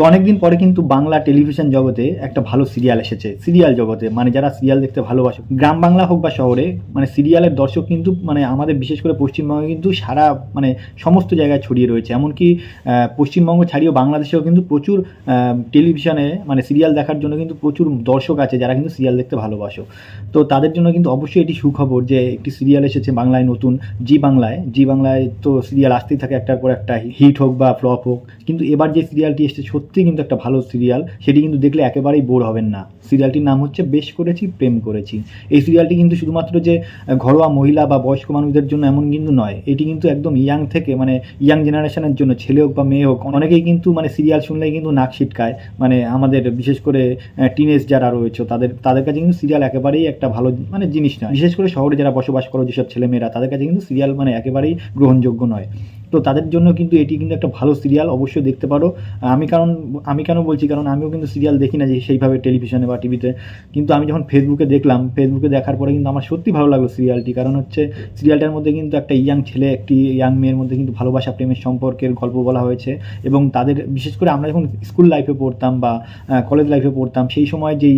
তো অনেকদিন পরে কিন্তু বাংলা টেলিভিশন জগতে একটা ভালো সিরিয়াল এসেছে, সিরিয়াল জগতে। মানে যারা সিরিয়াল দেখতে ভালোবাসে, গ্রাম বাংলা হোক বা শহরে মানে সিরিয়ালের দর্শক কিন্তু মানে আমাদের বিশেষ করে পশ্চিমবঙ্গে কিন্তু সারা মানে সমস্ত জায়গায় ছড়িয়ে রয়েছে। এমনকি পশ্চিমবঙ্গ ছাড়িয়েও বাংলাদেশেও কিন্তু প্রচুর টেলিভিশনে মানে সিরিয়াল দেখার জন্য কিন্তু প্রচুর দর্শক আছে যারা কিন্তু সিরিয়াল দেখতে ভালোবাসো। তো তাদের জন্য কিন্তু অবশ্যই এটি সুখবর যে একটি সিরিয়াল এসেছে বাংলায় নতুন, জি বাংলায়। জি বাংলায় তো সিরিয়াল আসতেই থাকে একটার পর একটা, হিট হোক বা ফ্লপ হোক। কিন্তু এবার যে সিরিয়ালটি এসেছে সত্যিই কিন্তু একটা ভালো সিরিয়াল সেটি কিন্তু দেখলে একেবারেই বোর হবেন না। সিরিয়ালটির নাম হচ্ছে বেশ করেছি, প্রেম করেছি। এই সিরিয়ালটি কিন্তু শুধুমাত্র যে ঘরোয়া মহিলা বা বয়স্ক মানুষদের জন্য এমন কিন্তু নয়, এটি কিন্তু একদম ইয়াং থেকে মানে ইয়াং জেনারেশনের জন্য, ছেলে হোক বা মেয়ে হোক, অনেকেই কিন্তু মানে সিরিয়াল শুনলেই কিন্তু নাক ছিটকায়। মানে আমাদের বিশেষ করে টিনেজ যারা রয়েছে, তাদের তাদের কাছে কিন্তু সিরিয়াল একেবারেই একটা ভালো মানে জিনিস নয়। বিশেষ করে শহরে যারা বসবাস করো, যেসব ছেলেমেয়েরা, তাদের কাছে কিন্তু সিরিয়াল মানে একেবারেই গ্রহণযোগ্য নয়। তো তাদের জন্য কিন্তু এটি কিন্তু একটা ভালো সিরিয়াল, অবশ্যই দেখতে পারো। আমি কারণ, আমি কেন বলছি? কারণ আমিও কিন্তু সিরিয়াল দেখি না যে সেইভাবে টেলিভিশনে বা টিভিতে। কিন্তু আমি যখন ফেসবুকে দেখলাম ফেসবুকে দেখার পরে কিন্তু আমার সত্যি ভালো লাগল সিরিয়ালটি। কারণ হচ্ছে সিরিয়ালটার মধ্যে কিন্তু একটা ইয়াং ছেলে, একটি ইয়াং মেয়ের মধ্যে কিন্তু ভালোবাসা, প্রেমের সম্পর্কের গল্প বলা হয়েছে। এবং তাদের, বিশেষ করে আমরা যখন স্কুল লাইফে পড়তাম বা কলেজ লাইফে পড়তাম, সেই সময় যেই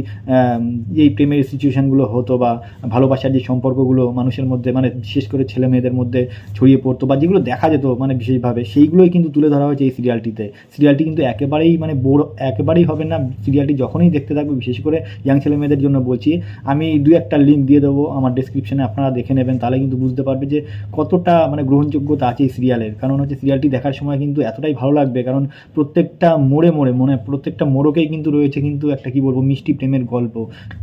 যেই প্রেমের সিচুয়েশানগুলো হতো বা ভালোবাসার যে সম্পর্কগুলো মানুষের মধ্যে মানে বিশেষ করে ছেলে মেয়েদের মধ্যে ছড়িয়ে পড়তো বা যেগুলো দেখা যেত মানে বিশেষভাবে সেইগুলোই কিন্তু তুলে ধরা হয়েছে এই সিরিয়ালটিতে। সিরিয়ালটি কিন্তু একেবারেই মানে বোর, একেবারেই হবে না। সিরিয়ালটি যখনই দেখতে থাকবে, বিশেষ করে ইয়াং ছেলে মেয়েদের জন্য বলছি, আমি দু একটা লিঙ্ক দিয়ে দেবো আমার ডিসক্রিপশনে আপনারা দেখে নেবেন, তাহলে কিন্তু বুঝতে পারবে যে কতটা মানে গ্রহণযোগ্যতা আছে এই সিরিয়ালের। কারণ হচ্ছে সিরিয়ালটি দেখার সময় কিন্তু এতটাই ভালো লাগবে, কারণ প্রত্যেকটা মোড়ে মোড়ে মনে, প্রত্যেকটা মোড়কেই কিন্তু রয়েছে কিন্তু একটা কি বলব, মিষ্টি প্রেমের গল্প।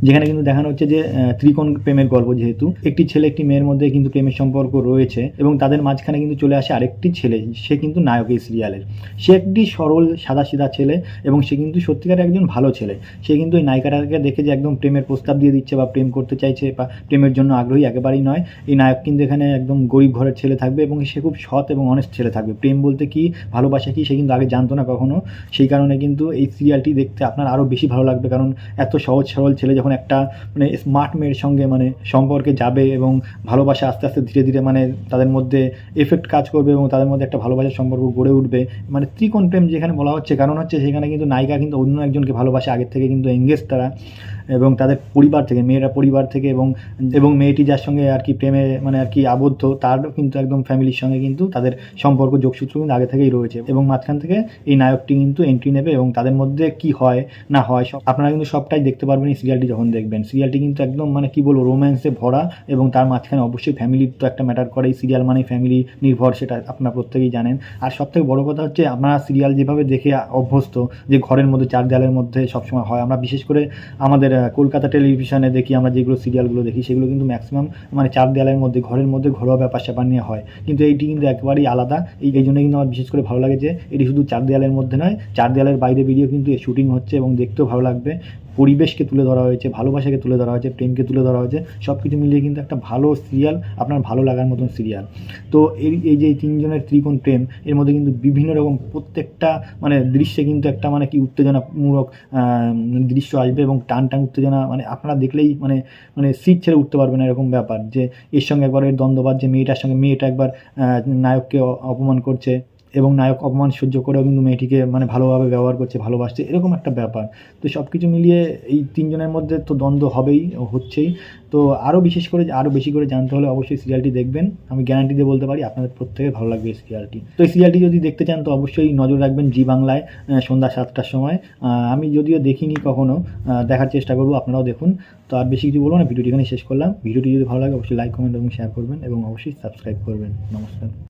যেখানে কিন্তু দেখানো হচ্ছে যে ত্রিকোণ প্রেমের গল্প যেহেতু, একটি ছেলে একটি মেয়ের মধ্যে কিন্তু প্রেমের সম্পর্ক রয়েছে এবং তাদের মাঝখানে কিন্তু চলে আসে আরেকটি ছেলে, সে কিন্তু নায়ক এই সিরিয়ালের সে একটি সরল সাদা সাদাসিধা ছেলে এবং সে কিন্তু সত্যিকার একজন ভালো ছেলে। সে কিন্তু ওই নায়িকাটাকে দেখে যে একদম প্রেমের প্রস্তাব দিয়ে দিচ্ছে বা প্রেম করতে চাইছে বা প্রেমের জন্য আগ্রহী একেবারেই নয়। এই নায়ক কিন্তু এখানে একদম গরিব ঘরের ছেলে থাকবে এবং সে খুব সৎ এবং অনেস্ট ছেলে থাকবে। প্রেম বলতে কি, ভালোবাসা কি, সে কিন্তু আগে জানতো না কখনো। সেই কারণে কিন্তু এই সিরিয়ালটি দেখতে আপনার আরও বেশি ভালো লাগবে কারণ এত সহজ সরল ছেলে যখন একটা মানে স্মার্ট মেয়ের সঙ্গে মানে সম্পর্কে যাবে এবং ভালোবাসা আস্তে আস্তে ধীরে ধীরে মানে তাদের মধ্যে এফেক্ট কাজ করবে এবং তাদের মধ্যে একটা ভালোবাসার সম্পর্ক গড়ে উঠবে। মানে ত্রিকোণ প্রেম যেখানে বলা হচ্ছে, কারণ হচ্ছে সেখানে কিন্তু নায়িকা কিন্তু অন্য একজনকে ভালোবাসে, আগের থেকে কিন্তু এঙ্গেজ তারা। এবং তাদের পরিবার থেকে, মেয়েরা পরিবার থেকে এবং এবং মেয়েটি যার সঙ্গে আর কি প্রেমে মানে আর কি আবদ্ধ, তারও কিন্তু একদম ফ্যামিলির সঙ্গে কিন্তু তাদের সম্পর্ক যোগসূত্র কিন্তু আগে থেকেই রয়েছে এবং মাঝখান থেকে এই নায়কটি কিন্তু এন্ট্রি নেবে এবং তাদের মধ্যে কি হয়, না হয়, সব আপনারা কিন্তু সবটাই দেখতে পারবেন এই সিরিয়ালটি যখন দেখবেন। সিরিয়ালটি কিন্তু একদম মানে কি বলব রোম্যান্সে ভরা এবং তার মাঝখানে অবশ্যই ফ্যামিলি তো একটা ম্যাটার করে। এই সিরিয়াল মানে ফ্যামিলি নির্ভর, সেটা আপনারা প্রত্যেকেই জানেন। আর সবথেকে বড় কথা হচ্ছে, আপনারা সিরিয়াল যেভাবে দেখে অভ্যস্ত যে ঘরের মধ্যে চার দেয়ালের মধ্যে সবসময় হয়, আমরা বিশেষ করে আমাদের কলকাতা টেলিভিশনে দেখি, আমরা যেগুলো সিরিয়ালগুলো দেখি, সেগুলো কিন্তু ম্যাক্সিমাম মানে চার দেয়ালের মধ্যে, ঘরের মধ্যে ঘরোয়া ব্যাপার স্যাপার নিয়ে হয়। কিন্তু এইটি কিন্তু একেবারেই আলাদা। এই এই জন্যই কিন্তু আমার বিশেষ করে ভালো লাগে যে, এটি শুধু চার দেয়ালের মধ্যে নয়, চার দেয়ালের বাইরে বেরিয়েও কিন্তু শুটিং হচ্ছে এবং দেখতেও ভালো লাগবে। পরিবেশকে তুলে ধরা হয়েছে, ভালোবাসাকে তুলে ধরা হয়েছে, প্রেমকে তুলে ধরা হয়েছে সব কিছু মিলিয়ে কিন্তু একটা ভালো সিরিয়াল আপনার ভালো লাগার মতন সিরিয়াল তো এই এই যে তিনজনের ত্রিকোণ প্রেম, এর মধ্যে কিন্তু বিভিন্ন রকম প্রত্যেকটা মানে দৃশ্যে কিন্তু একটা মানে কি উত্তেজনামূলক দৃশ্য আসবে এবং টান টান উত্তেজনা মানে আপনারা দেখলেই মানে মানে সিট ছেড়ে উঠতে পারবে না এরকম ব্যাপার যে, এর সঙ্গে একবার এর দ্বন্দ্ববাদ, যে মেয়েটার সঙ্গে, মেয়েটা একবার নায়ককে অপমান করছে। এবং নায়ক অপমান সহ্য করেও কিন্তু মেয়েটিকে মানে ভালোভাবে ব্যবহার করছে, ভালোবাসছে, এরকম একটা ব্যাপার। তো সব কিছু মিলিয়ে এই তিনজনের মধ্যে তো দ্বন্দ্ব হবেই হচ্ছেই। তো আরও বিশেষ করে আরও বেশি করে জানতে হলে অবশ্যই সিরিয়ালটি দেখবেন। আমি গ্যারান্টি দিয়ে বলতে পারি, আপনাদের প্রত্যেকে ভালো লাগবে এই সিরিয়ালটি। তো এই সিরিয়ালটি যদি দেখতে চান, তো অবশ্যই নজর রাখবেন জি বাংলায় সন্ধ্যা সাতটার সময়। আমি যদিও দেখিনি কখনো দেখার চেষ্টা করব, আপনারাও দেখুন। তো আর বেশি কিছু বলব না, ভিডিওটি এখানে শেষ করলাম। ভিডিওটি যদি ভালো লাগে, অবশ্যই লাইক, কমেন্ট এবং শেয়ার করবেন এবং অবশ্যই সাবস্ক্রাইব করবেন। নমস্কার।